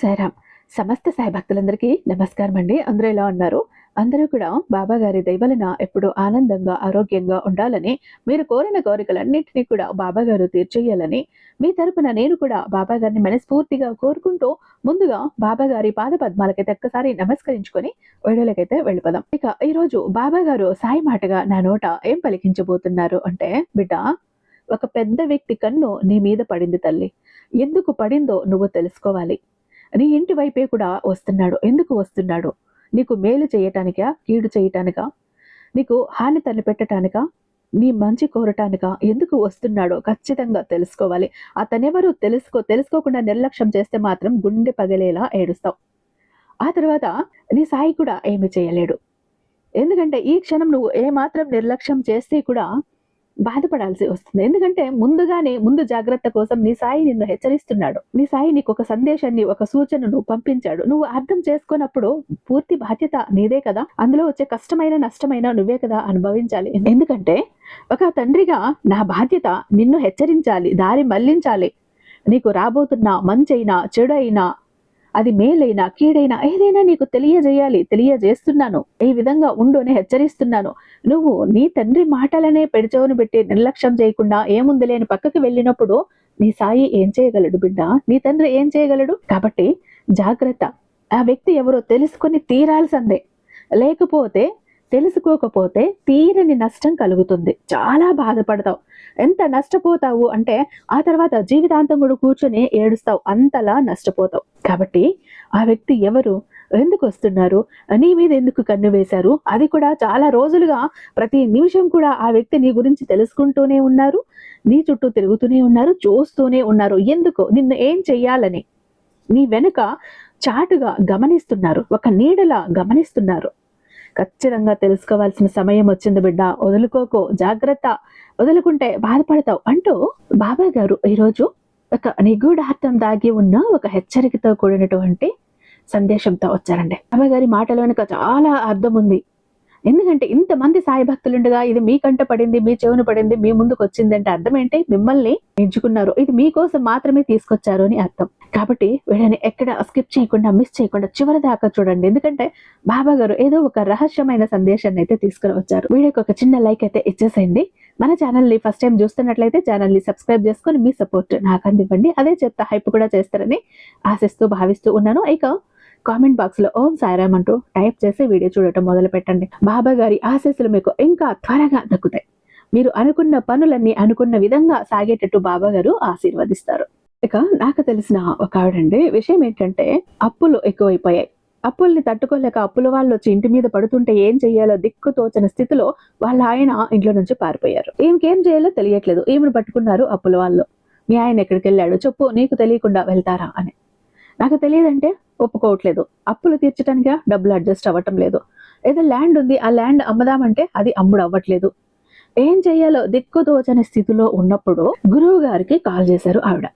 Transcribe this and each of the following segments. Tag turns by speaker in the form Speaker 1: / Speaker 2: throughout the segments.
Speaker 1: సాయిరామ్ సమస్త సాయి భక్తులందరికీ నమస్కారం అండి అందరూ ఎలా ఉన్నారు? అందరూ కూడా బాబా గారి దయవలన ఎప్పుడు ఆనందంగా ఆరోగ్యంగా ఉండాలని మీరు కోరిన కోరికలన్నింటినీ కూడా బాబా గారు తీర్చేయాలని మీ తరపున నేను కూడా బాబా గారిని మనస్ఫూర్తిగా కోరుకుంటూ ముందుగా బాబా గారి పాద పద్మాలకైతే ఒక్కసారి నమస్కరించుకొని వీడియోలకైతే వెళ్ళిపోదాం. ఇక ఈరోజు బాబా గారు సాయి మాటగా నా నోట ఏం పలికించబోతున్నారు అంటే బిడ్డ ఒక పెద్ద వ్యక్తి కన్ను నీ మీద పడింది తల్లి. ఎందుకు పడిందో నువ్వు తెలుసుకోవాలి. నీ ఇంటి వైపే కూడా వస్తున్నాడు. ఎందుకు వస్తున్నాడు? నీకు మేలు చేయటానికా? కీడు చేయటానికా? నీకు హాని తలపెట్టటానికా? నీ మంచి కోరటానికా? ఎందుకు వస్తున్నాడో ఖచ్చితంగా తెలుసుకోవాలి. అతనెవరు తెలుసుకో తెలుసుకోకుండా నిర్లక్ష్యం చేస్తే మాత్రం గుండె పగిలేలా ఏడుస్తావు. ఆ తర్వాత నీ సాయి కూడా ఏమి చేయలేడు. ఎందుకంటే ఈ క్షణం నువ్వు ఏమాత్రం నిర్లక్ష్యం చేస్తే కూడా బాధపడాల్సి వస్తుంది. ఎందుకంటే ముందుగానే ముందు జాగ్రత్త కోసం నీ సాయి నిన్ను హెచ్చరిస్తున్నాడు. నీ సాయి నీకు ఒక సందేశాన్ని ఒక సూచనను పంపించాడు. నువ్వు అర్థం చేసుకున్నప్పుడు పూర్తి బాధ్యత నీదే కదా. అందులో వచ్చే కష్టమైన నష్టమైన నువ్వే కదా అనుభవించాలి. ఎందుకంటే ఒక తండ్రిగా నా బాధ్యత నిన్ను హెచ్చరించాలి దారి మళ్ళించాలి. నీకు రాబోతున్న మంచైనా చెడు అయినా అది మేలైనా కీడైనా ఏదైనా నీకు తెలియజేయాలి తెలియజేస్తున్నాను. ఈ విధంగా ఉండు అని హెచ్చరిస్తున్నాను. నువ్వు నీ తండ్రి మాటలనే పెడిచోను పెట్టి నిర్లక్ష్యం చేయకుండా ఏముంది లేని పక్కకి వెళ్ళినప్పుడు నీ సాయి ఏం చేయగలడు బిడ్డ? నీ తండ్రి ఏం చేయగలడు? కాబట్టి జాగ్రత్త. ఆ వ్యక్తి ఎవరో తెలుసుకొని తీరాల్సిందే. లేకపోతే తెలుసుకోకపోతే తీరని నష్టం కలుగుతుంది. చాలా బాధపడతావు. ఎంత నష్టపోతావు అంటే ఆ తర్వాత జీవితాంతం కూడా కూర్చొని ఏడుస్తావు. అంతలా నష్టపోతావు. కాబట్టి ఆ వ్యక్తి ఎవరు? ఎందుకు వస్తున్నారు? నీ మీద ఎందుకు కన్ను వేశారు? అది కూడా చాలా రోజులుగా ప్రతి నిమిషం కూడా ఆ వ్యక్తి నీ గురించి తెలుసుకుంటూనే ఉన్నారు. నీ చుట్టూ తిరుగుతూనే ఉన్నారు. చూస్తూనే ఉన్నారు. ఎందుకు? నిన్ను ఏం చెయ్యాలని? నీ వెనుక చాటుగా గమనిస్తున్నారు. ఒక నీడలా గమనిస్తున్నారు. ఖచ్చితంగా తెలుసుకోవాల్సిన సమయం వచ్చింది బిడ్డ. వదులుకోకు జాగ్రత్త. వదులుకుంటే బాధపడతావు అంటూ బాబా గారు ఈరోజు ఒక నిగూఢార్థం దాగి ఉన్న ఒక హెచ్చరికతో కూడినటువంటి సందేశంతో వచ్చారండి. బాబా గారి మాటలో వెనుక చాలా అర్థం ఉంది ఎందుకంటే ఇంతమంది సాయి భక్తులుండగా ఇది మీ కంట పడింది మీ చెవున పడింది మీ ముందుకు వచ్చింది అంటే అర్థం ఏంటి? మిమ్మల్ని ఎంచుకున్నారు. ఇది మీకోసం మాత్రమే తీసుకొచ్చారు అని అర్థం. కాబట్టి వీళ్ళని ఎక్కడ స్కిప్ చేయకుండా మిస్ చేయకుండా చివరి దాకా చూడండి. ఎందుకంటే బాబా గారు ఏదో ఒక రహస్యమైన సందేశాన్ని అయితే తీసుకుని వచ్చారు. వీడియోకి ఒక చిన్న లైక్ అయితే ఇచ్చేసేయండి. మన ఛానల్ని ఫస్ట్ టైం చూస్తున్నట్లయితే ఛానల్ని సబ్స్క్రైబ్ చేసుకొని మీ సపోర్ట్ నాకు అందివ్వండి. అదే చెత్త హైప్ కూడా చేస్తారని ఆశిస్తూ భావిస్తూ ఉన్నాను. ఇక కామెంట్ బాక్స్లో ఓం సాయిరామ్ అంటూ టైప్ చేసి వీడియో చూడటం మొదలు పెట్టండి బాబా గారి ఆశీస్సులు మీకు ఇంకా త్వరగా దక్కుతాయి. మీరు అనుకున్న పనులన్నీ అనుకున్న విధంగా సాగేటట్టు బాబా గారు ఆశీర్వదిస్తారు. ఇక నాకు తెలిసిన ఒక ఆవిడండి విషయం ఏంటంటే అప్పులు ఎక్కువైపోయాయి. అప్పుల్ని తట్టుకోలేక అప్పుల వాళ్ళు వచ్చి ఇంటి మీద పడుతుంటే ఏం చెయ్యాలో దిక్కు తోచని స్థితిలో వాళ్ళ ఆయన ఇంట్లో నుంచి పారిపోయారు. ఈమెకేం చేయాలో తెలియట్లేదు. ఈమెను పట్టుకున్నారు అప్పుల వాళ్ళు. మీ ఆయన ఎక్కడికి వెళ్ళాడు చెప్పు నీకు తెలియకుండా వెళ్తారా అని. నాకు తెలియదంటే ఒప్పుకోవట్లేదు. అప్పులు తీర్చడానికి డబ్బులు అడ్జస్ట్ అవ్వటం లేదు. ఏదో ల్యాండ్ ఉంది ఆ ల్యాండ్ అమ్మదామంటే అది అమ్ముడు అవ్వట్లేదు ఏం చేయాలో దిక్కుతోచని స్థితిలో ఉన్నప్పుడు గురువు గారికి కాల్ చేశారు ఆవిడ.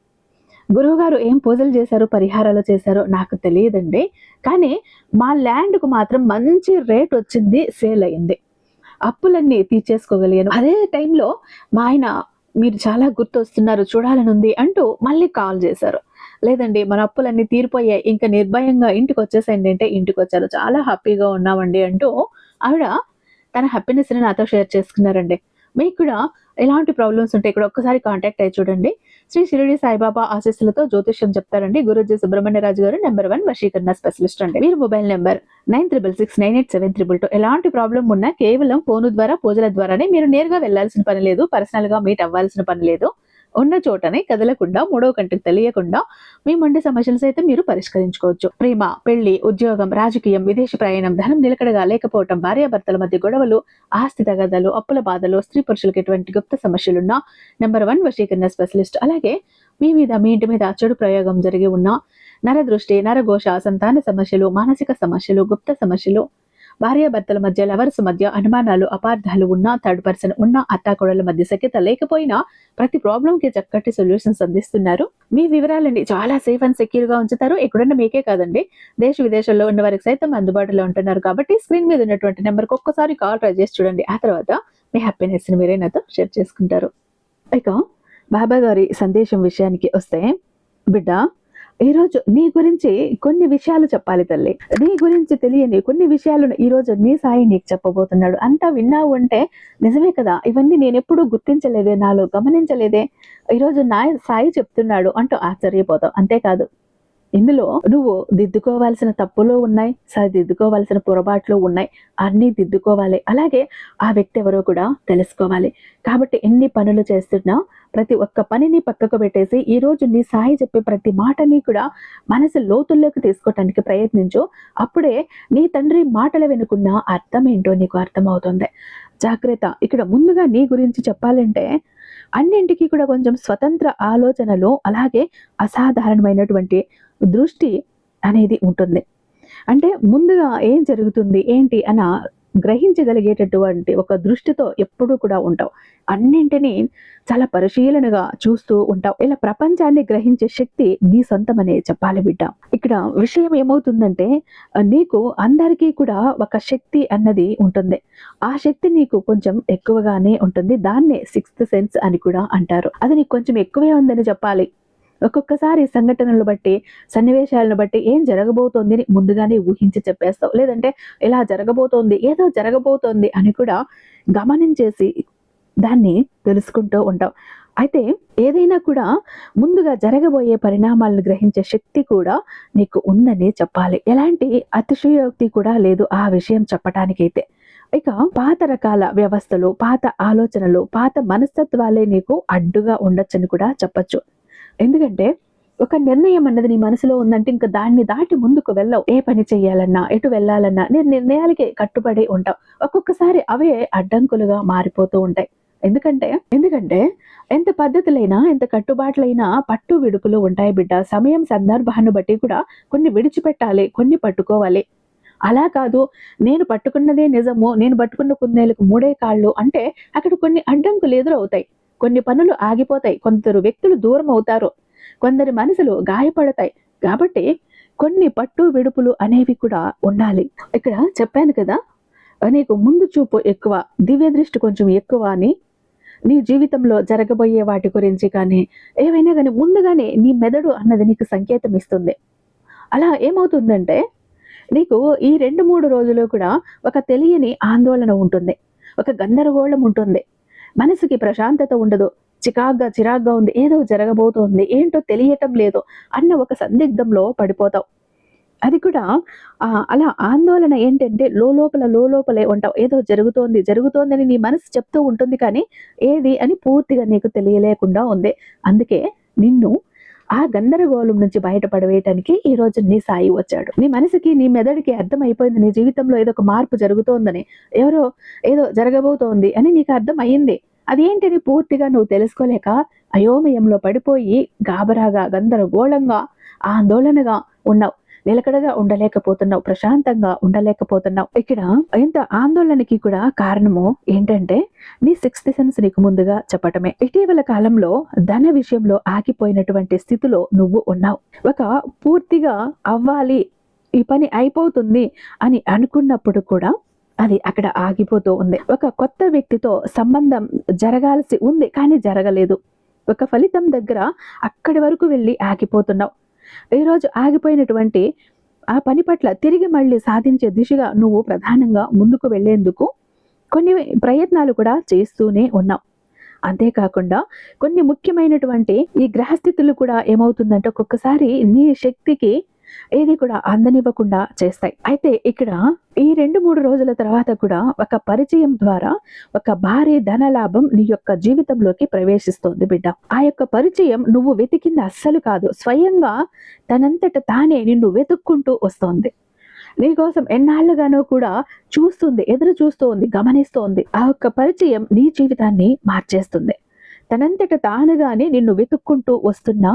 Speaker 1: గురువు గారు ఏం పూజలు చేశారు పరిహారాలు చేశారో నాకు తెలియదండి. కానీ మా ల్యాండ్కు మాత్రం మంచి రేట్ వచ్చింది సేల్ అయింది. అప్పులన్నీ తీర్చేసుకోగలిగాను. అదే టైంలో మా ఆయన మీరు చాలా గుర్తొస్తున్నారు చూడాలని ఉంది అంటూ మళ్ళీ కాల్ చేశారు. లేదండి మన అప్పులన్నీ తీరిపోయాయి. ఇంకా నిర్భయంగా ఇంటికి వచ్చేసండి అంటే ఇంటికి వచ్చారు చాలా హ్యాపీగా ఉన్నామండి అంటూ ఆవిడ తన హ్యాపీనెస్ని నాతో షేర్ చేసుకున్నారండి. మీకు కూడా ఎలాంటి ప్రాబ్లమ్స్ ఉంటే ఇక్కడ ఒక్కసారి కాంటాక్ట్ అయ్యి చూడండి. శ్రీ షిరిడి సాయిబాబా ఆశీస్సులతో జ్యోతిష్యం చెప్తారండి. గురుజీ సుబ్రహ్మణ్యరాజు గారు నెంబర్ వన్ వశీకరణ స్పెషలిస్ట్ అండి. మీరు mobile number nine triple six nine eight seven triple two ఎలాంటి ప్రాబ్లం ఉన్నా కేవలం ఫోన్ ద్వారా పూజల ద్వారానే మీరు నేరుగా వెళ్ళాల్సిన పని లేదు. పర్సనల్గా మీట్ అవ్వాల్సిన పని లేదు. ఉన్న చోటనే కదలకుండా మూడో కంటికి తెలియకుండా మీ మొండి సమస్యలు సైతం మీరు పరిష్కరించుకోవచ్చు. ప్రేమ పెళ్ళి ఉద్యోగం రాజకీయం విదేశీ ప్రయాణం ధనం నిలకడగా లేకపోవటం భార్యాభర్తల మధ్య గొడవలు ఆస్తి తగదలు అప్పుల బాధలు స్త్రీ పురుషులకు ఎటువంటి గుప్త సమస్యలున్నా నెంబర్ వన్ వశీకరణ స్పెషలిస్ట్. అలాగే మీ మీద మీ ఇంటి మీద చెడు ప్రయోగం జరిగి ఉన్న నరదృష్టి నరఘోష సంతాన సమస్యలు మానసిక సమస్యలు గుప్త సమస్యలు భార్యాభర్తల మధ్య లవర్స్ మధ్య అనుమానాలు అపార్థాలు ఉన్నా థర్డ్ పర్సన్ ఉన్న అత్తాకోడల మధ్య సఖ్యత లేకపోయినా ప్రతి ప్రాబ్లం కి చక్కటి సొల్యూషన్స్ అందిస్తున్నారు. మీ వివరాలని చాలా సేఫ్ అండ్ సెక్యూర్గా ఉంచుతారు. ఎక్కడన్నా మీకే కాదండి. దేశ విదేశాల్లో ఉన్న వారికి సైతం అందుబాటులో ఉంటున్నారు కాబట్టి స్క్రీన్ మీద ఉన్నటువంటి నెంబర్కి ఒక్కసారి కాల్ ట్రై చేసి చూడండి. ఆ తర్వాత మీ హ్యాపీనెస్ని మీరే నాతో షేర్ చేసుకుంటారు. ఇక బాబా గారి సందేశం విషయానికి వస్తే బిడ్డ ఈ రోజు నీ గురించి కొన్ని విషయాలు చెప్పాలి తల్లి. నీ గురించి తెలియని కొన్ని విషయాలను ఈ రోజు నీ సాయి నీకు చెప్పబోతున్నాడు. అంతా విన్నావు అంటే నిజమే కదా? ఇవన్నీ నేను ఎప్పుడూ గుర్తించలేదే నాలో గమనించలేదే. ఈరోజు నా సాయి చెప్తున్నాడు అంటూ ఆశ్చర్యపోతావు. అంతేకాదు ఇందులో నువ్వు దిద్దుకోవాల్సిన తప్పులు ఉన్నాయి సరిదిద్దుకోవాల్సిన పొరపాట్లు ఉన్నాయి అన్నీ దిద్దుకోవాలి. అలాగే ఆ వ్యక్తి ఎవరో కూడా తెలుసుకోవాలి. కాబట్టి ఎన్ని పనులు చేస్తున్నా ప్రతి ఒక్క పనిని పక్కకు పెట్టేసి ఈ రోజు నీ సాయి చెప్పే ప్రతి మాటని కూడా మనసు లోతుల్లోకి తీసుకోవటానికి ప్రయత్నించు. అప్పుడే నీ తండ్రి మాటలు వినుకున్న అర్థం ఏంటో నీకు అర్థమవుతుంది. జాగ్రత్త. ఇక్కడ ముందుగా నీ గురించి చెప్పాలంటే అన్నింటికీ కూడా కొంచెం స్వతంత్ర ఆలోచనలు అలాగే అసాధారణమైనటువంటి దృష్టి అనేది ఉంటుంది. అంటే ముందుగా ఏం జరుగుతుంది ఏంటి అన్న గ్రహించగలిగేటటువంటి ఒక దృష్టితో ఎప్పుడూ కూడా ఉంటావు. అన్నింటినీ చాలా పరిశీలనగా చూస్తూ ఉంటావు. ఇలా ప్రపంచాన్ని గ్రహించే శక్తి నీ సొంతమనే చెప్పాలి బిడ్డ. ఇక్కడ విషయం ఏమవుతుందంటే నీకు అందరికీ కూడా ఒక శక్తి అన్నది ఉంటుంది. ఆ శక్తి నీకు కొంచెం ఎక్కువగానే ఉంటుంది. దాన్నే సిక్స్త్ సెన్స్ అని కూడా అంటారు. అది నీకు కొంచెం ఎక్కువే ఉందని చెప్పాలి. ఒక్కొక్కసారి సంఘటనలు బట్టి సన్నివేశాలను బట్టి ఏం జరగబోతోంది అని ముందుగానే ఊహించి చెప్పేస్తావు. లేదంటే ఇలా జరగబోతోంది ఏదో జరగబోతోంది అని కూడా గమనించేసి దాన్ని తెలుసుకుంటూ ఉంటాం అయితే ఏదైనా కూడా ముందుగా జరగబోయే పరిణామాలను గ్రహించే శక్తి కూడా నీకు ఉందని చెప్పాలి. ఎలాంటి అతిశయోక్తి కూడా లేదు ఆ విషయం చెప్పటానికైతే. ఇక పాత రకాల వ్యవస్థలు పాత ఆలోచనలు పాత మనస్తత్వాలే నీకు అడ్డుగా ఉండొచ్చని కూడా చెప్పచ్చు. ఎందుకంటే ఒక నిర్ణయం అన్నది నీ మనసులో ఉందంటే ఇంకా దాన్ని దాటి ముందుకు వెళ్ళవు. ఏ పని చేయాలన్నా ఎటు వెళ్ళాలన్నా నీ నిర్ణయాలకి కట్టుబడి ఉంటావు. ఒక్కొక్కసారి అవే అడ్డంకులుగా మారిపోతూ ఉంటాయి. ఎందుకంటే ఎందుకంటే ఎంత పద్ధతులైనా ఎంత కట్టుబాట్లైనా పట్టు విడుపులు ఉంటాయి బిడ్డ. సమయం సందర్భాన్ని బట్టి కూడా కొన్ని విడిచిపెట్టాలి కొన్ని పట్టుకోవాలి. అలా కాదు నేను పట్టుకున్నదే నిజము నేను పట్టుకున్న కుందేలకు మూడే కాళ్ళు అంటే అక్కడ కొన్ని అడ్డంకులు ఎదురవుతాయి. కొన్ని పనులు ఆగిపోతాయి. కొందరు వ్యక్తులు దూరం అవుతారు. కొందరి మనసులు గాయపడతాయి. కాబట్టి కొన్ని పట్టు విడుపులు అనేవి కూడా ఉండాలి. ఇక్కడ చెప్పాను కదా నీకు ముందు చూపు ఎక్కువ దివ్య దృష్టి కొంచెం ఎక్కువ అని. నీ జీవితంలో జరగబోయే వాటి గురించి కానీ ఏవైనా కానీ ముందుగానే నీ మెదడు అన్నది నీకు సంకేతం ఇస్తుంది. అలా ఏమవుతుందంటే నీకు ఈ రెండు మూడు రోజులు కూడా ఒక తెలియని ఆందోళన ఉంటుంది. ఒక గందరగోళం ఉంటుంది. మనసుకి ప్రశాంతత ఉండదు. చికాగ్గా చిరాగ్గా ఉంది. ఏదో జరగబోతోంది. ఏంటో తెలియటం లేదు అన్న ఒక సందిగ్ధంలో పడిపోతావు. అది కూడా అలా ఆందోళన ఏంటంటే లోపల లోపలే ఉంటావు. ఏదో జరుగుతోంది జరుగుతోందని నీ మనసు చెప్తూ ఉంటుంది కానీ ఏది అని పూర్తిగా నీకు తెలియలేకుండా ఉంది. అందుకే నిన్ను ఆ గందరగోళం నుంచి బయటపడవేయటానికి ఈ రోజు నీ సాయి వచ్చాడు. నీ మనసుకి నీ మెదడికి అయిపోయింది నీ జీవితంలో ఏదో ఒక మార్పు జరుగుతోందని ఎవరో ఏదో జరగబోతోంది అని నీకు అర్థం అయ్యింది అదేంటిని పూర్తిగా నువ్వు తెలుసుకోలేక అయోమయంలో పడిపోయి గాబరాగా గందరగోళంగా ఆందోళనగా ఉన్నావు. నిలకడగా ఉండలేకపోతున్నావు ప్రశాంతంగా ఉండలేకపోతున్నావు. ఇక్కడ ఇంత ఆందోళనకి కూడా కారణము ఏంటంటే నీ సిక్స్త్ సెన్స్ నీకు ముందుగా చెప్పటమే. ఇటీవల కాలంలో ధన విషయంలో ఆగిపోయినటువంటి స్థితిలో నువ్వు ఉన్నావు. ఒక పూర్తిగా అవ్వాలి ఈ పని అయిపోతుంది అని అనుకున్నప్పుడు కూడా అది అక్కడ ఆగిపోతూ ఉంది. ఒక కొత్త వ్యక్తితో సంబంధం జరగాల్సి ఉంది కానీ జరగలేదు. ఒక ఫలితం దగ్గర అక్కడి వరకు వెళ్ళి ఆగిపోతున్నావు. ఈరోజు ఆగిపోయినటువంటి ఆ పని పట్ల తిరిగి మళ్ళీ సాధించే దిశగా నువ్వు ప్రధానంగా ముందుకు వెళ్ళేందుకు కొన్ని ప్రయత్నాలు కూడా చేస్తూనే ఉన్నావు. అంతేకాకుండా కొన్ని ముఖ్యమైనటువంటి ఈ గ్రహస్థితులు కూడా ఏమవుతుందంటే ఒక్కొక్కసారి నీ శక్తికి ఏది కూడా అందనివ్వకుండా చేస్తాయి. అయితే ఇక్కడ ఈ రెండు మూడు రోజుల తర్వాత కూడా ఒక పరిచయం ద్వారా ఒక భారీ ధన లాభం నీ యొక్క జీవితంలోకి ప్రవేశిస్తోంది బిడ్డ. ఆ యొక్క పరిచయం నువ్వు వెతికింది అస్సలు కాదు. స్వయంగా తనంతట తానే నిన్ను వెతుక్కుంటూ వస్తోంది. నీకోసం ఎన్నాళ్ళుగానో కూడా చూస్తుంది ఎదురు చూస్తోంది గమనిస్తోంది. ఆ యొక్క పరిచయం నీ జీవితాన్ని మార్చేస్తుంది. తనంతట తానుగానే నిన్ను వెతుక్కుంటూ వస్తున్న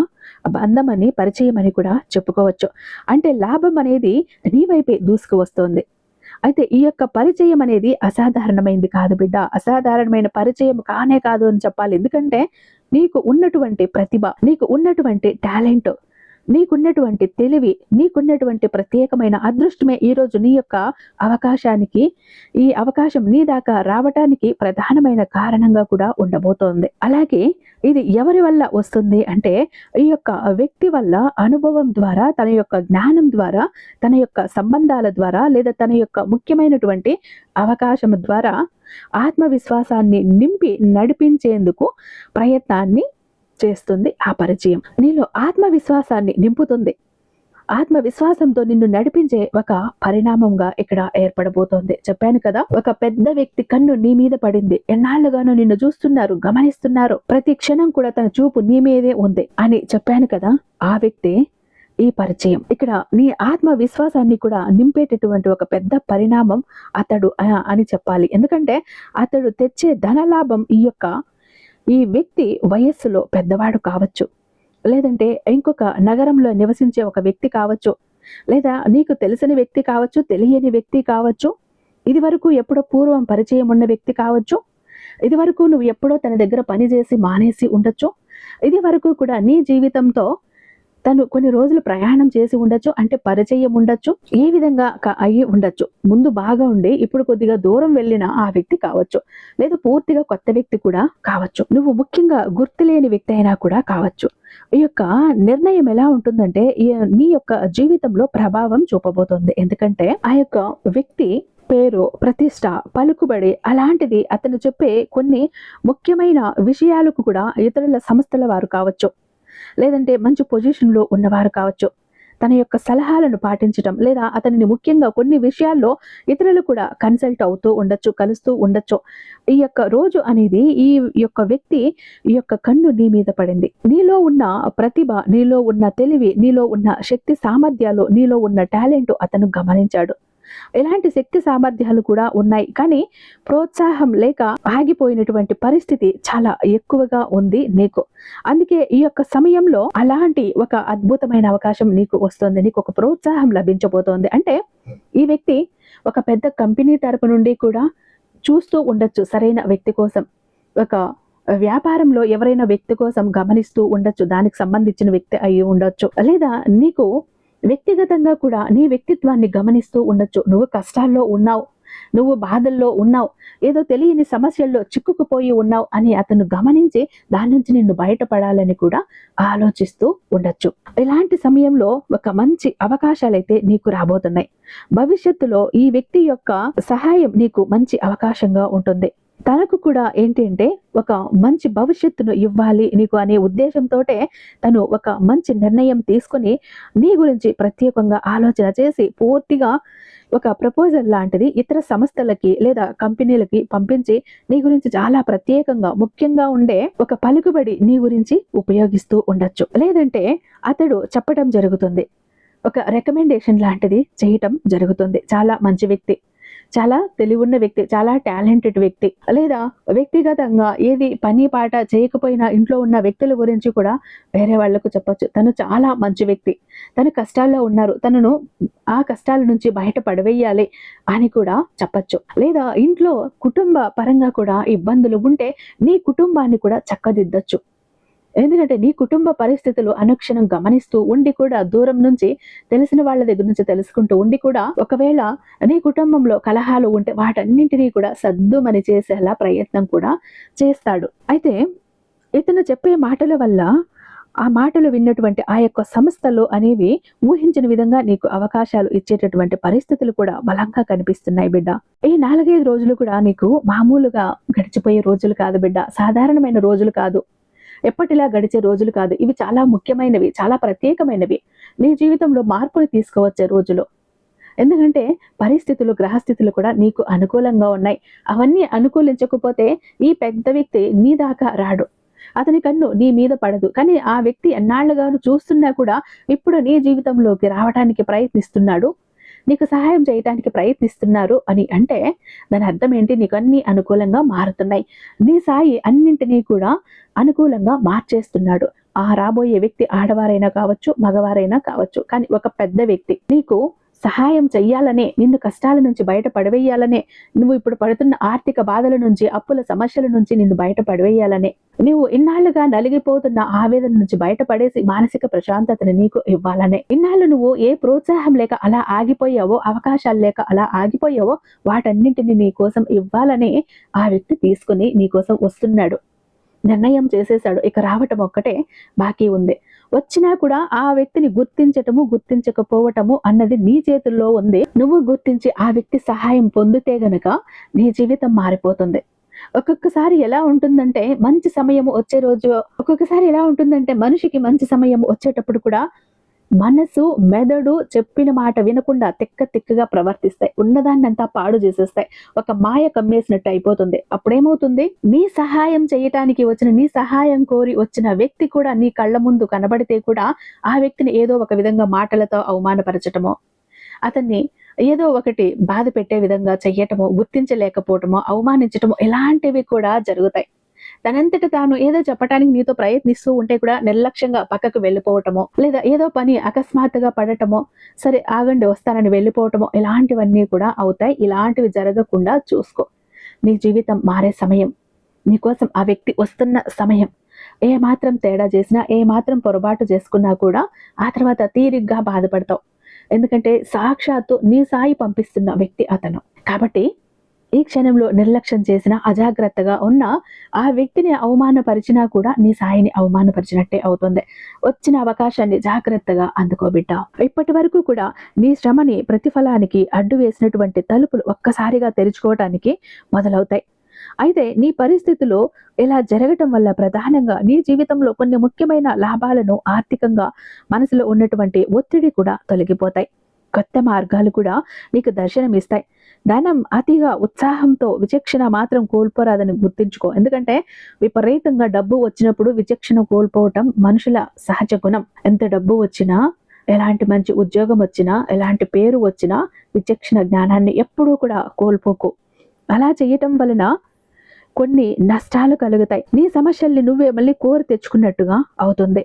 Speaker 1: బంధమని పరిచయం అని కూడా చెప్పుకోవచ్చు. అంటే లాభం అనేది నీ వైపే దూసుకు వస్తోంది. అయితే ఈ యొక్క పరిచయం అనేది అసాధారణమైంది కాదు బిడ్డ. అసాధారణమైన పరిచయం కానే కాదు అని చెప్పాలి. ఎందుకంటే నీకు ఉన్నటువంటి ప్రతిభ నీకు ఉన్నటువంటి టాలెంట్ నీకున్నటువంటి తెలివి నీకున్నటువంటి ప్రత్యేకమైన అదృష్టమే ఈరోజు నీ యొక్క అవకాశానికి ఈ అవకాశం నీ దాకా రావటానికి ప్రధానమైన కారణంగా కూడా ఉండబోతోంది. అలాగే ఇది ఎవరి వల్ల వస్తుంది అంటే ఈ యొక్క వ్యక్తి వల్ల అనుభవం ద్వారా తన యొక్క జ్ఞానం ద్వారా తన యొక్క సంబంధాల ద్వారా లేదా తన యొక్క ముఖ్యమైనటువంటి అవకాశం ద్వారా ఆత్మవిశ్వాసాన్ని నింపి నడిపించేందుకు ప్రయత్నాన్ని చేస్తుంది ఆ పరిచయం. నీలో ఆత్మవిశ్వాసాన్ని నింపుతుంది. ఆత్మవిశ్వాసంతో నిన్ను నడిపించే ఒక పరిణామంగా ఇక్కడ ఏర్పడబోతోంది. చెప్పాను కదా ఒక పెద్ద వ్యక్తి కన్ను నీ మీద పడింది. ఎన్నాళ్ళుగానో నిన్ను చూస్తున్నారు గమనిస్తున్నారు. ప్రతి క్షణం కూడా తన చూపు నీ మీదే ఉంది అని చెప్పాను కదా ఆ వ్యక్తి ఈ పరిచయం. ఇక్కడ నీ ఆత్మవిశ్వాసాన్ని కూడా నింపేటటువంటి ఒక పెద్ద పరిణామం అతడు అని చెప్పాలి. ఎందుకంటే అతడు తెచ్చే ధనలాభం ఈ యొక్క ఈ వ్యక్తి వయస్సులో పెద్దవాడు కావచ్చు. లేదంటే ఇంకొక నగరంలో నివసించే ఒక వ్యక్తి కావచ్చు. లేదా నీకు తెలిసిన వ్యక్తి కావచ్చు తెలియని వ్యక్తి కావచ్చు. ఇది వరకు ఎప్పుడో పూర్వం పరిచయం ఉన్న వ్యక్తి కావచ్చు. ఇది వరకు నువ్వు ఎప్పుడో తన దగ్గర పనిచేసి మానేసి ఉండొచ్చు. ఇది వరకు కూడా నీ జీవితంతో తను కొన్ని రోజులు ప్రయాణం చేసి ఉండొచ్చు అంటే పరిచయం ఉండొచ్చు ఏ విధంగా అయ్యి ఉండొచ్చు. ముందు బాగా ఉండి ఇప్పుడు కొద్దిగా దూరం వెళ్ళిన ఆ వ్యక్తి కావచ్చు. లేదా పూర్తిగా కొత్త వ్యక్తి కూడా కావచ్చు. నువ్వు ముఖ్యంగా గుర్తులేని వ్యక్తి అయినా కూడా కావచ్చు. ఈ యొక్క నిర్ణయం ఎలా ఉంటుందంటే ఈ నీ యొక్క జీవితంలో ప్రభావం చూపబోతోంది. ఎందుకంటే ఆ యొక్క వ్యక్తి పేరు ప్రతిష్ట పలుకుబడి అలాంటిది అతను చెప్పే కొన్ని ముఖ్యమైన విషయాలకు కూడా ఇతరుల సంస్థల వారు కావచ్చు. లేదంటే మంచి పొజిషన్లో ఉన్నవారు కావచ్చు. తన యొక్క సలహాలను పాటించడం లేదా అతనిని ముఖ్యంగా కొన్ని విషయాల్లో ఇతరులు కూడా కన్సల్ట్ అవుతూ ఉండొచ్చు కలుస్తూ ఉండొచ్చు. ఈ యొక్క రోజు అనేది ఈ యొక్క వ్యక్తి ఈ యొక్క కన్ను నీ మీద పడింది. నీలో ఉన్న ప్రతిభ నీలో ఉన్న తెలివి నీలో ఉన్న శక్తి సామర్థ్యాలు నీలో ఉన్న టాలెంట్ అతను గమనించాడు. ఇలాంటి శక్తి సామర్థ్యాలు కూడా ఉన్నాయి. కానీ ప్రోత్సాహం లేక ఆగిపోయినటువంటి పరిస్థితి చాలా ఎక్కువగా ఉంది నీకు. అందుకే ఈ యొక్క సమయంలో అలాంటి ఒక అద్భుతమైన అవకాశం నీకు వస్తుంది. నీకు ఒక ప్రోత్సాహం లభించబోతోంది. అంటే ఈ వ్యక్తి ఒక పెద్ద కంపెనీ తరపు నుండి కూడా చూస్తూ ఉండొచ్చు సరైన వ్యక్తి కోసం. ఒక వ్యాపారంలో ఎవరైనా వ్యక్తి కోసం గమనిస్తూ ఉండొచ్చు. దానికి సంబంధించిన వ్యక్తి అయి ఉండొచ్చు. లేదా నీకు వ్యక్తిగతంగా కూడా నీ వ్యక్తిత్వాన్ని గమనిస్తూ ఉండొచ్చు. నువ్వు కష్టాల్లో ఉన్నావు. నువ్వు బాధల్లో ఉన్నావు. ఏదో తెలియని సమస్యల్లో చిక్కుకుపోయి ఉన్నావు అని అతను గమనించి దాని నుంచి నిన్ను బయటపడాలని కూడా ఆలోచిస్తూ ఉండొచ్చు. ఇలాంటి సమయంలో ఒక మంచి అవకాశాలైతే నీకు రాబోతున్నాయి. భవిష్యత్తులో ఈ వ్యక్తి యొక్క సహాయం నీకు మంచి అవకాశంగా ఉంటుంది. తనకు కూడా ఏంటంటే ఒక మంచి భవిష్యత్తును ఇవ్వాలి నీకు అనే ఉద్దేశంతోటే తను ఒక మంచి నిర్ణయం తీసుకొని నీ గురించి ప్రత్యేకంగా ఆలోచన చేసి పూర్తిగా ఒక ప్రపోజల్ లాంటిది ఇతర సంస్థలకి లేదా కంపెనీలకి పంపించి నీ గురించి చాలా ప్రత్యేకంగా ముఖ్యంగా ఉండే ఒక పలుకుబడి నీ గురించి ఉపయోగిస్తూ ఉండొచ్చు. లేదంటే అతడు చెప్పడం జరుగుతుంది. ఒక రికమెండేషన్ లాంటిది చేయటం జరుగుతుంది. చాలా మంచి వ్యక్తి. చాలా తెలివున్న వ్యక్తి చాలా టాలెంటెడ్ వ్యక్తి. లేదా వ్యక్తిగతంగా ఏది పని పాట చేయకపోయినా ఇంట్లో ఉన్న వ్యక్తుల గురించి కూడా వేరే వాళ్ళకు చెప్పొచ్చు. తను చాలా మంచి వ్యక్తి. తను కష్టాల్లో ఉన్నారు. తనను ఆ కష్టాల నుంచి బయట పడవేయాలి అని కూడా చెప్పచ్చు. లేదా ఇంట్లో కుటుంబ పరంగా కూడా ఇబ్బందులు ఉంటే నీ కుటుంబాన్ని కూడా చక్కదిద్దచ్చు. ఎందుకంటే నీ కుటుంబ పరిస్థితులు అనుక్షణం గమనిస్తూ ఉండి కూడా దూరం నుంచి తెలిసిన వాళ్ళ దగ్గర నుంచి తెలుసుకుంటూ ఉండి కూడా ఒకవేళ నీ కుటుంబంలో కలహాలు ఉంటే వాటన్నింటినీ కూడా సద్దుమని చేసేలా ప్రయత్నం కూడా చేస్తాడు. అయితే ఇతను చెప్పే మాటల వల్ల ఆ మాటలు విన్నటువంటి ఆ యొక్క సంస్థలు అనేవి ఊహించిన విధంగా నీకు అవకాశాలు ఇచ్చేటటువంటి పరిస్థితులు కూడా బలంగా కనిపిస్తున్నాయి బిడ్డ. ఈ నాలుగైదు రోజులు కూడా నీకు మామూలుగా గడిచిపోయే రోజులు కాదు బిడ్డ. సాధారణమైన రోజులు కాదు. ఎప్పటిలా గడిచే రోజులు కాదు. ఇవి చాలా ముఖ్యమైనవి చాలా ప్రత్యేకమైనవి. నీ జీవితంలో మార్పుని తీసుకువచ్చే రోజులు. ఎందుకంటే పరిస్థితులు గ్రహస్థితులు కూడా నీకు అనుకూలంగా ఉన్నాయి. అవన్నీ అనుకూలించకపోతే ఈ పెద్ద వ్యక్తి నీ దాకా రాడు. అతని కన్ను నీ మీద పడదు. కానీ ఆ వ్యక్తి ఎన్నాళ్ళుగాను చూస్తున్నా కూడా ఇప్పుడు నీ జీవితంలోకి రావడానికి ప్రయత్నిస్తున్నాడు. నీకు సహాయం చేయడానికి ప్రయత్నిస్తున్నారు అని అంటే దాని అర్థం ఏంటి? నీకు అన్ని అనుకూలంగా మారుతున్నాయి. నీ సాయి అన్నింటినీ కూడా అనుకూలంగా మార్చేస్తున్నాడు. ఆ రాబోయే వ్యక్తి ఆడవారైనా కావచ్చు మగవారైనా కావచ్చు. కానీ ఒక పెద్ద వ్యక్తి నీకు సహాయం చెయ్యాలనే నిన్ను కష్టాల నుంచి బయట పడవేయాలనే నువ్వు ఇప్పుడు పడుతున్న ఆర్థిక బాధల నుంచి అప్పుల సమస్యల నుంచి నిన్ను బయట పడవేయాలనే. నువ్వు ఇన్నాళ్ళుగా నలిగిపోతున్న ఆవేదన నుంచి బయటపడేసి మానసిక ప్రశాంతతను నీకు ఇవ్వాలనే. ఇన్నాళ్ళు నువ్వు ఏ ప్రోత్సాహం లేక అలా ఆగిపోయావో అవకాశాలు లేక అలా ఆగిపోయావో వాటన్నింటిని నీ కోసం ఇవ్వాలని ఆ వ్యక్తి తీసుకుని నీ కోసం వస్తున్నాడు. నిర్ణయం చేసేశాడు. ఇక రావటం ఒక్కటే బాకీ ఉంది. వచ్చినా కూడా ఆ వ్యక్తిని గుర్తించటము గుర్తించకపోవటము అన్నది నీ చేతుల్లో ఉంది. నువ్వు గుర్తించి ఆ వ్యక్తి సహాయం పొందితే గనక నీ జీవితం మారిపోతుంది. ఒక్కొక్కసారి ఎలా ఉంటుందంటే మంచి సమయం వచ్చే రోజు ఒక్కొక్కసారి ఎలా ఉంటుందంటే మనిషికి మంచి సమయం వచ్చేటప్పుడు కూడా మనసు మెదడు చెప్పిన మాట వినకుండా తిక్క తిక్కగా ప్రవర్తిస్తాయి. ఉన్నదాన్ని అంతా పాడు చేసేస్తాయి. ఒక మాయ కమ్మేసినట్టు అయిపోతుంది. అప్పుడేమవుతుంది? నీ సహాయం చేయటానికి వచ్చిన నీ సహాయం కోరి వచ్చిన వ్యక్తి కూడా నీ కళ్ళ ముందు కనబడితే కూడా ఆ వ్యక్తిని ఏదో ఒక విధంగా మాటలతో అవమానపరచటమో అతన్ని ఏదో ఒకటి బాధ పెట్టే విధంగా చెయ్యటమో గుర్తించలేకపోవటమో అవమానించటమో ఇలాంటివి కూడా జరుగుతాయి. తనంతట తాను ఏదో చెప్పడానికి నీతో ప్రయత్నిస్తూ ఉంటే కూడా నిర్లక్ష్యంగా పక్కకు వెళ్ళిపోవటమో లేదా ఏదో పని అకస్మాత్తుగా పడటమో సరే ఆగండి వస్తానని వెళ్ళిపోవటమో ఇలాంటివన్నీ కూడా అవుతాయి. ఇలాంటివి జరగకుండా చూసుకో. నీ జీవితం మారే సమయం. నీకోసం ఆ వ్యక్తి వస్తున్న సమయం. ఏ మాత్రం తేడా చేసినా ఏ మాత్రం పొరపాటు చేసుకున్నా కూడా ఆ తర్వాత తీరిగ్గా బాధపడతావు. ఎందుకంటే సాక్షాత్తు నీ సాయి పంపిస్తున్న వ్యక్తి అతను. కాబట్టి ఈ క్షణంలో నిర్లక్ష్యం చేసిన అజాగ్రత్తగా ఉన్న ఆ వ్యక్తిని అవమానపరిచినా కూడా నీ సాయిని అవమానపరిచినట్టే అవుతుంది. వచ్చిన అవకాశాన్ని జాగ్రత్తగా అందుకోబిడ్డ ఇప్పటి వరకు కూడా నీ శ్రమని ప్రతిఫలానికి అడ్డు వేసినటువంటి తలుపులు ఒక్కసారిగా తెరుచుకోవటానికి మొదలవుతాయి. అయితే నీ పరిస్థితులు ఇలా జరగటం వల్ల ప్రధానంగా నీ జీవితంలో కొన్ని ముఖ్యమైన లాభాలను ఆర్థికంగా మనసులో ఉన్నటువంటి ఒత్తిడి కూడా తొలగిపోతాయి. కొత్త మార్గాలు కూడా నీకు దర్శనమిస్తాయి. ధనం అతిగా ఉత్సాహంతో విచక్షణ మాత్రం కోల్పోరాదని గుర్తుంచుకో. ఎందుకంటే విపరీతంగా డబ్బు వచ్చినప్పుడు విచక్షణ కోల్పోవటం మనుషుల సహజ గుణం. ఎంత డబ్బు వచ్చినా ఎలాంటి మంచి ఉద్యోగం వచ్చినా ఎలాంటి పేరు వచ్చినా విచక్షణ జ్ఞానాన్ని ఎప్పుడూ కూడా కోల్పోకు. అలా చేయటం వలన కొన్ని నష్టాలు కలుగుతాయి. నీ సమస్యల్ని నువ్వే మళ్ళీ కోరి తెచ్చుకున్నట్టుగా అవుతుంది.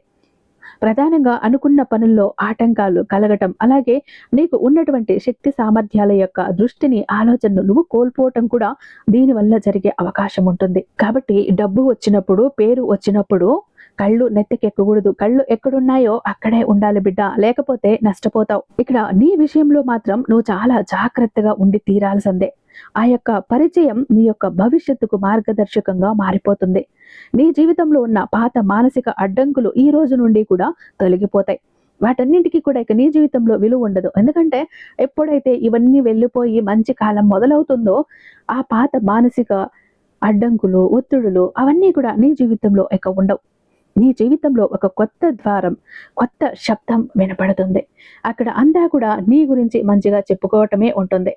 Speaker 1: ప్రధానంగా అనుకున్న పనుల్లో ఆటంకాలు కలగటం అలాగే నీకు ఉన్నటువంటి శక్తి సామర్థ్యాల యొక్క దృష్టిని ఆలోచనను నువ్వు కోల్పోవటం కూడా దీనివల్ల జరిగే అవకాశం ఉంటుంది. కాబట్టి డబ్బు వచ్చినప్పుడు పేరు వచ్చినప్పుడు కళ్ళు నెత్తికెక్కకూడదు. కళ్ళు ఎక్కడున్నాయో అక్కడే ఉండాలి బిడ్డ. లేకపోతే నష్టపోతావు. ఇక్కడ నీ విషయంలో మాత్రం నువ్వు చాలా జాగ్రత్తగా ఉండి తీరాల్సిందే. ఆ యొక్క పరిచయం నీ యొక్క భవిష్యత్తుకు మార్గదర్శకంగా మారిపోతుంది. నీ జీవితంలో ఉన్న పాత మానసిక అడ్డంకులు ఈ రోజు నుండి కూడా తొలగిపోతాయి. వాటన్నింటికి కూడా ఇక నీ జీవితంలో విలువ ఉండదు. ఎందుకంటే ఎప్పుడైతే ఇవన్నీ వెళ్ళిపోయి మంచి కాలం మొదలవుతుందో ఆ పాత మానసిక అడ్డంకులు ఒత్తిడులు అవన్నీ కూడా నీ జీవితంలో ఇక ఉండవు. నీ జీవితంలో ఒక కొత్త ద్వారం కొత్త శబ్దం వినపడుతుంది. అక్కడ అంతా కూడా నీ గురించి మంచిగా చెప్పుకోవటమే ఉంటుంది.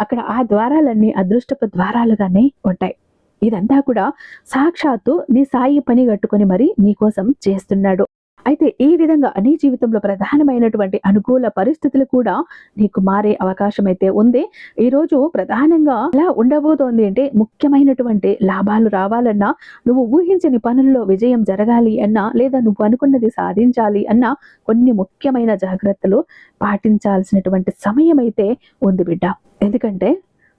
Speaker 1: అక్కడ ఆ ద్వారాలన్నీ అదృష్టపు ద్వారాలుగానే ఉంటాయి. ఇదంతా కూడా సాక్షాత్తు నీ సాయి పని కట్టుకొని మరి నీకోసం చేస్తున్నాడు. అయితే ఈ విధంగా నీ జీవితంలో ప్రధానమైనటువంటి అనుకూల పరిస్థితులు కూడా నీకు మారే అవకాశం అయితే ఉంది. ఈ రోజు ప్రధానంగా ఎలా ఉండబోతోంది అంటే ముఖ్యమైనటువంటి లాభాలు రావాలన్నా నువ్వు ఊహించని పనుల్లో విజయం జరగాలి అన్నా లేదా నువ్వు అనుకున్నది సాధించాలి అన్నా కొన్ని ముఖ్యమైన జాగ్రత్తలు పాటించాల్సినటువంటి సమయం అయితే ఉంది బిడ్డ. ఎందుకంటే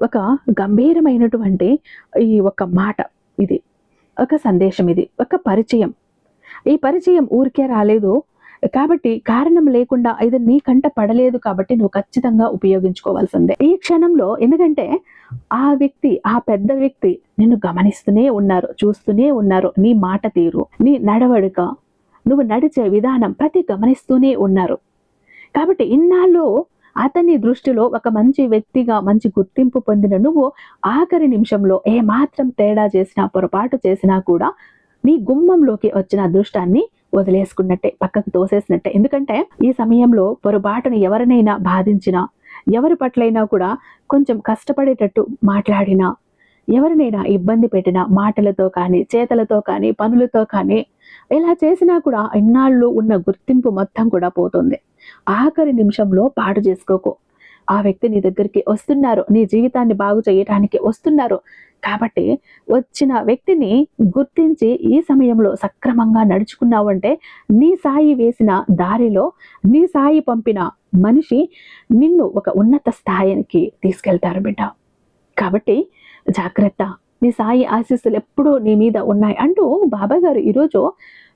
Speaker 1: ఒక గంభీరమైనటువంటి ఈ ఒక మాట ఇది ఒక సందేశం ఇది ఒక పరిచయం. ఈ పరిచయం ఊరికే రాలేదు కాబట్టి కారణం లేకుండా ఇది నీ కంట పడలేదు కాబట్టి నువ్వు ఖచ్చితంగా ఉపయోగించుకోవాల్సిందే. ఈ క్షణంలో ఎందుకంటే ఆ వ్యక్తి ఆ పెద్ద వ్యక్తి నిన్ను గమనిస్తూనే ఉన్నారు చూస్తూనే ఉన్నారు. నీ మాట తీరు నీ నడవడిక నువ్వు నడిచే విధానం ప్రతి గమనిస్తూనే ఉన్నారు. కాబట్టి ఇన్నాళ్ళు అతని దృష్టిలో ఒక మంచి వ్యక్తిగా మంచి గుర్తింపు పొందిన నువ్వు ఆఖరి నిమిషంలో ఏ మాత్రం తేడా చేసినా పొరపాటు చేసినా కూడా నీ గుమ్మంలోకి వచ్చిన అదృష్టాన్ని వదిలేసుకున్నట్టే పక్కకు తోసేసినట్టే. ఎందుకంటే ఈ సమయంలో పొరపాటును ఎవరినైనా బాధించినా ఎవరి పట్లైనా కూడా కొంచెం కష్టపడేటట్టు మాట్లాడినా ఎవరినైనా ఇబ్బంది పెట్టిన మాటలతో కానీ చేతలతో కానీ పనులతో కానీ ఇలా చేసినా కూడా ఇన్నాళ్ళు ఉన్న గుర్తింపు మొత్తం కూడా పోతుంది. ఆఖరి నిమిషంలో పాడు చేసుకోకు. ఆ వ్యక్తి నీ దగ్గరికి వస్తున్నారు. నీ జీవితాన్ని బాగు చేయటానికి వస్తున్నారు. కాబట్టి వచ్చిన వ్యక్తిని గుర్తించి ఈ సమయంలో సక్రమంగా నడుచుకున్నావు అంటే నీ సాయి వేసిన దారిలో నీ సాయి పంపిన మనిషి నిన్ను ఒక ఉన్నత స్థాయికి తీసుకెళ్తారు బిడ్డ. కాబట్టి జాగ్రత్త. నీ సాయి ఆశీస్సులు ఎప్పుడూ నీ మీద ఉన్నాయి అంటూ బాబా గారు ఈరోజు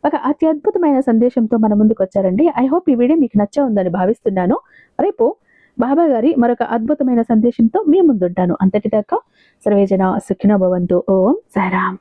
Speaker 1: ఒక అతి అద్భుతమైన సందేశంతో మన ముందుకు వచ్చారండి. ఐ హోప్ ఈ వీడియో మీకు నచ్చ ఉందని భావిస్తున్నాను. రేపు బాబా గారి మరొక అద్భుతమైన సందేశంతో మీ ముందుంటాను. అంతటిదాకా సర్వేజన సుఖినో భవంతు. ఓం సారాం